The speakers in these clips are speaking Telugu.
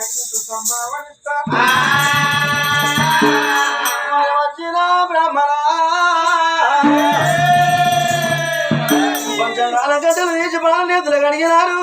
తగినట్టు సంభావనిస్తా వచ్చిన బ్రహ్మణ పంచకాల గడ్డలు తీసి పడాలి నేతలు కడిగినారు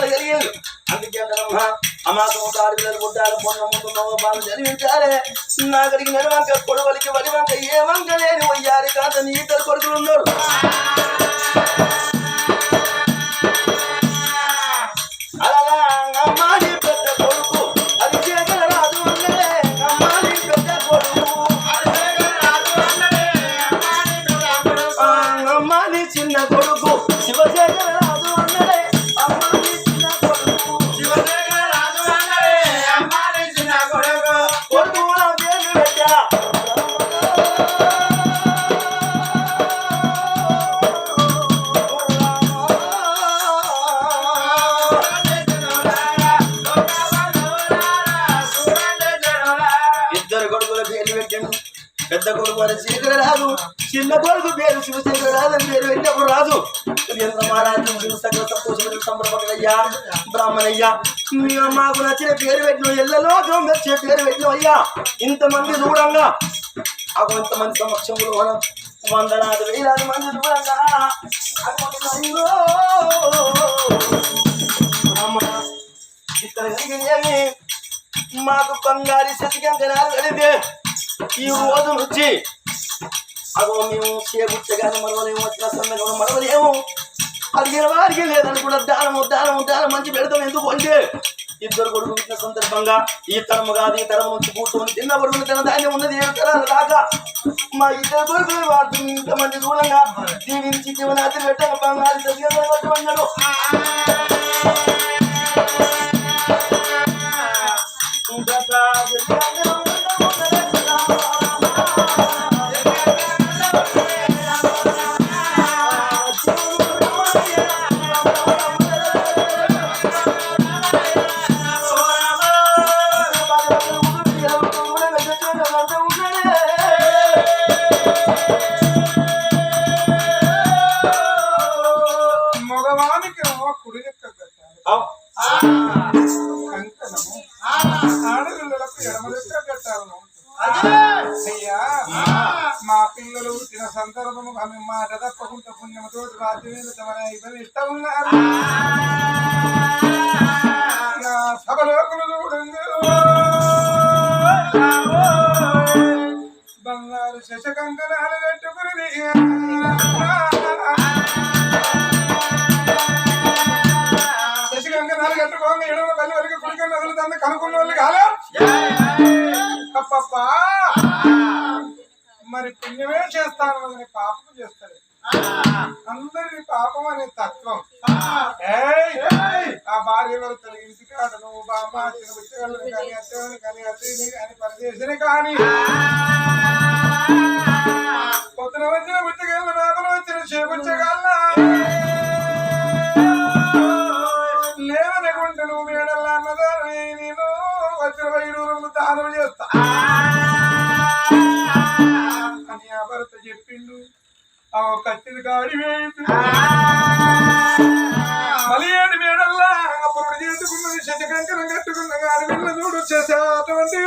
ఇచ్చిన పట్లు అందుకే అందరమ్మ అమాసం ఒక ఆడపిల్లలు పొన్న ముందు నవ్వు బాగా చదివించాలి నా నడవంక కొడువలికి వడి వంక ఏ వంక లేని వయ్యారి కాదని ఇద్దరు కొడుకులు ఉన్నారు. చిన్న కొడుకు పేరు శివశేఖర రాజు పేరు పెట్టినప్పుడు రాజు. ఎంత మహారాజు శివ సకల సంతోషమైన సంబరపడయ్యా బ్రాహ్మణయ్యా. మీ మాకు నచ్చిన పేరు పెట్టిన ఎల్లలోకం వచ్చే పేరు పెట్టిన అయ్యా. ఇంతమంది దూరంగా. అగో ఇంతమంది సమక్షంలో మనం వందలాది వేలాది మంది దూరంగా. అగో బ్రాహ్మణ ఇక్కడ కలిగినవి మాకు బంగారి సతికంకనాలు కడితే ఈ రోజు నుంచి అగో మేము చేపుచ్చగానే మరవలేము వచ్చిన సన్నగా మరవలేము అడిగిన వారికి లేదని కూడా దానము దానము దానం మంచి పెడతాం. ఎందుకు అంటే ఇద్దరు కొడుకు పుట్టిన సందర్భంగా ఈ తరము కాదు ఈ తరం నుంచి కూర్చొని తిన్న కొడుకులు తిన ధాన్యం ఉన్నది. ఏడు తరాలు దాకా మా ఇద్దరు కొడుకులు వాటి ఇంతమంది దూరంగా దీవించి జీవనాది పెట్టక బంగారు సతికంగా అన్నాడు. కట్టాలను అయ్యా మా పిల్లలు పుట్టిన సందర్భము ఆమె మాట తప్పకుండా పుణ్యముతో మీద ఇబ్బంది ఇష్టం ఉన్నారు. సభలోకులు చూడండి బంగారు శశకంకణాలు కట్టుకుని మంది కనుక్కున్న వాళ్ళు కాలే మరి పుణ్యమే చేస్తాను అని పాపం చేస్తాడు అందరి పాపం అనే తత్వం. ఆ భార్య వారు తొలగించి కాదు నువ్వు బామ్మ చిన్న బుచ్చగలను కానీ అత్తని కానీ అత్తని కానీ పనిచేసిన కానీ. పొద్దున వచ్చిన బుచ్చగలను లోపల వచ్చిన చేపుచ్చగల ఆ కత్తిని కాడి మలియాడి మేడల్లా అప్పుడు చేసుకున్నది శశకంకరం కట్టుకున్న గారి వెళ్ళ చూడు చేసే అటువంటి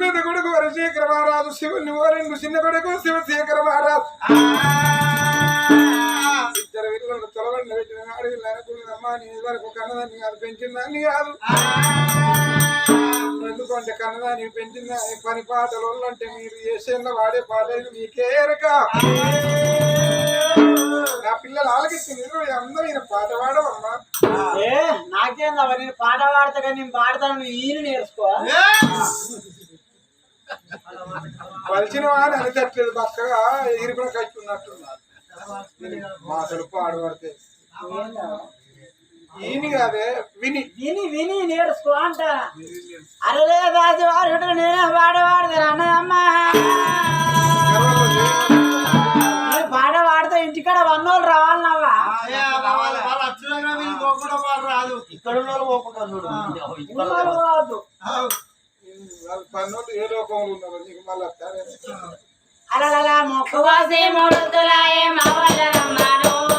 పెద్ద కొడుకు వరశేఖర మహారాజు శివుని ఓరెండు చిన్న కొడుకు శివశేఖర మహారాజు. ఇద్దరు వీళ్ళను తొలవండి పెట్టిన నాడు వీళ్ళు అనుకున్నదమ్మా నీ వరకు కన్నదాన్ని కాదు పెంచిందాన్ని కాదు. ఎందుకంటే కన్నదాన్ని పెంచిందాన్ని పని పాటలు అంటే మీరు చేసేందులో వాడే పాటలు మీకే ఎరక. నా పిల్లలు ఆలకించింది అందరూ ఈయన పాట పాడవమ్మా. ఏ నాకేందవ్వ నేను పాట పాడతా కానీ నేను పాడతాను ఈయన నేర్చుకో. వలిచిన వాడిని అనితట్లేదు పక్కగా ఎగిరిపోయిన కట్టున్నట్టున్నారు మాటలు పాడబడితే ఈయన కాదే విని. విని విని నేర్చుకో అంట. అరే రాజు వాడు నేనే పాట పాడతాను అన్నదమ్మా పాట పాడితే ఇంటికాడ వన్నోళ్ళు రావాలి నవ్వా. వాళ్ళు రాదు. ఇక్కడ ఉన్న వాళ్ళు పోకుంటారు చూడు ఉన్నోళ్ళు పోవద్దు ఏ లోకంలో ఉన్నారు నీకు మళ్ళీ రమ్మాను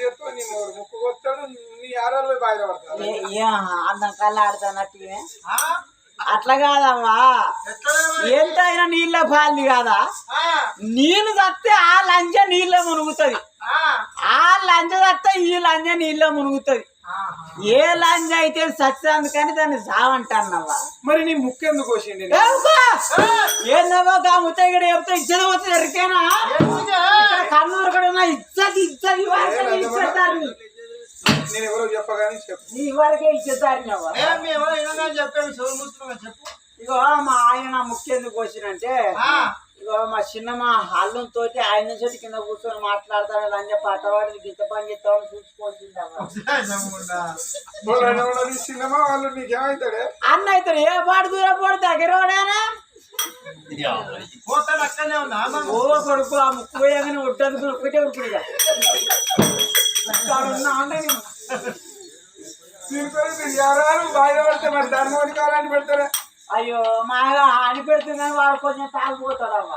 చెప్తావు నీ మూడు ముక్కు కొత్తాడు నీ ఆరాలు బాగా పడతాడు అందం కళ్ళు ఆడుతున్నట్టు అట్లా కాదమ్మా. ఎంతైనా నీళ్ళ పాలి కాదా? నీళ్ళు తత్తే ఆ లంజ నీళ్ళ మునుగుతుంది. ఆ. లంజ తత్తే ఈ లంజ నీళ్ళ మునుగుతుంది. ఏ లంజ అయితే సత్యందుకని దాన్ని సావంటన్నవా మరి నీ ముక్కు? ఎందుకు కోసిండి ఏందమ్మా గా ముత్తగడ చెప్తే ఇచ్చది పోతే ఎరికేనా ఉన్న ఇచ్చది ఇచ్చది వరకే ఇచ్చేదాన్ని. నేను ఎవరో చెప్పగానే చెప్పు. నీ వరకే అవ్వ. చెప్పాను చెప్పు ఇగో మా ఆయన ముఖ్యందుకు వచ్చినంటే ఇగో మా చిన్నమ్మ అల్లం తోటి ఆయన చెట్టు కింద కూర్చొని మాట్లాడతాడు లంజ పట్టవాడిని గింత పని చేస్తామని చూసుకోవాల్సిందమ్మా నీ సినిమా వాళ్ళు నీకేమవుతాడే అన్న అయితే ఏ పాడు దూరం పాడు దగ్గరవాడేనా పోతాడు అక్కడనే ఉన్నా ఓ కొడుకు ఆ ముక్కు పోయాగానే ఉడ్డదు ఒకటే ఉంటుంది ఇక. ఇక్కడ ఉన్న అంటే నేను తీసుకొని నీ ఆరాలు బాగా పడితే మరి దాని వాడి కాలాన్ని పెడతారే అయ్యో మాగా అని పెడుతుందని వాడు కొంచెం తాగిపోతాడు అవ్వ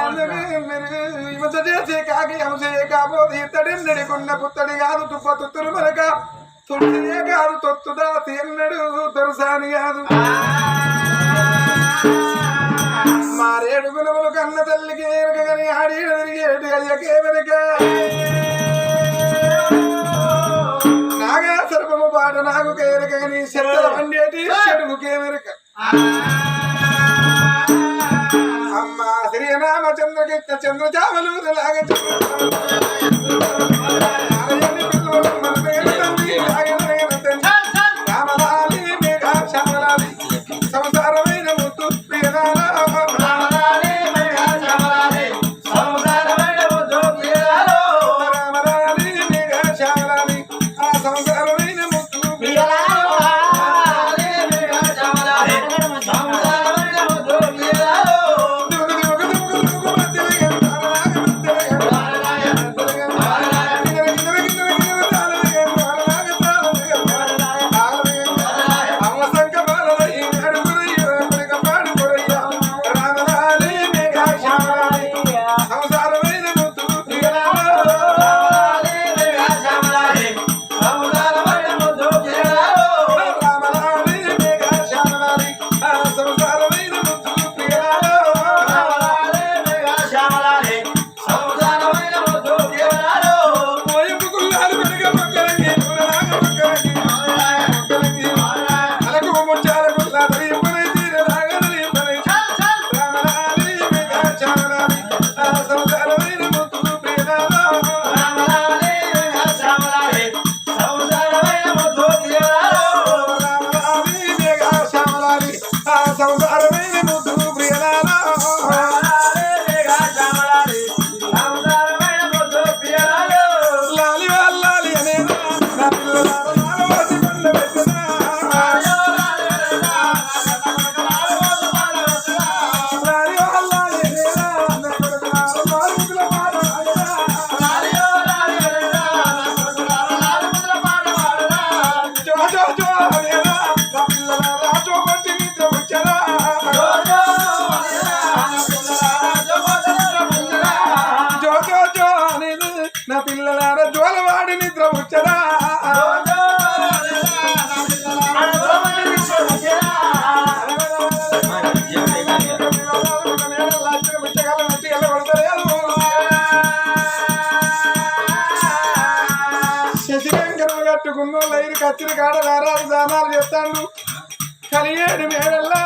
అనుకునే ఇచ్చారు చేసే కాకి అంశే కాబోదు ఇతడి నడికున్న పుత్తడి కాదు తుప్ప తుత్తులు మనక తుడిసే కాదు తొత్తుదా తీర్నడు దొరసాని కాదు. మారేడు గుణములు కన్న తల్లికి ఎరగని ఆడి తిరిగేటి అయ్యకే వెనక. నాగా సర్పము పాట నాకు కేరకని శరదల వండేటి చెడుగుకే వెనక. శ్రీరామ చంద్రకిట్ట చంద్ర వచ్చరా? కట్టుకున్నోళ్ళు ఐదు కత్తిరి కాడ నారాలు సామాలు చెప్తాను కలిగేడు మేడల్లా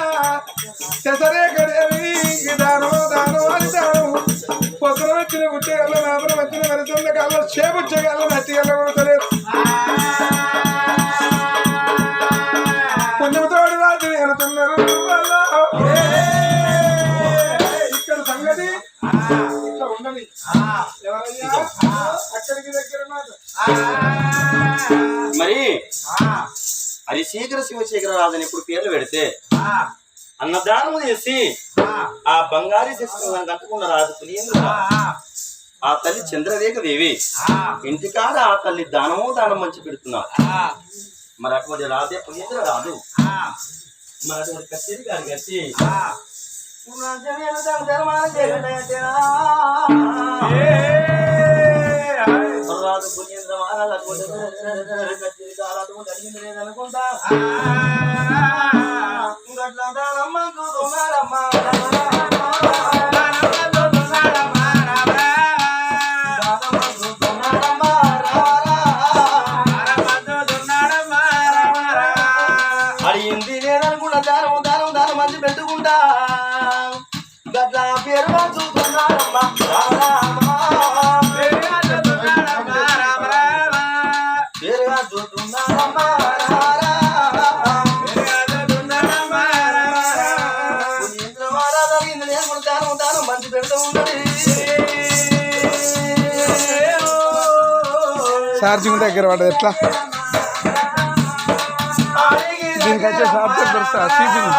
చెసరే కడేవి దానో దానో అని దాను పొద్దున వచ్చిన నాపన వచ్చిన వెళ్తున్న కళ్ళ చేబుచ్చగల్ల నచ్చిగల్ల కొడతలేదు పుణ్యముతోడు రాజు వెళుతున్నారు ఇక్కడ సంగతి? అక్కడికి దగ్గర మరి హరిశేఖర శివశేఖర రాజని ఇప్పుడు పేర్లు పెడితే అన్నదానము చేసి ఆ బంగారీ శిశువులను కట్టుకున్న రాజు పులియేంద్ర ఆ తల్లి చంద్రరేఖ దేవి. ఇంటికాడ ఆ తల్లి దానమో దానం మంచి పెడుతున్నారు మరి అటువంటి రాజే పులియేంద్ర రాదు మరి అటువంటి కచేరి గారి అటువంటి కాదు అటువంటి అడిగింది మంచి పెడుతూ ఉన్నది ఛార్జింగ్ దగ్గర పడదు ఎట్లా? దీనికి వచ్చే ఛార్జర్ దొరుకుతా సీజింగ్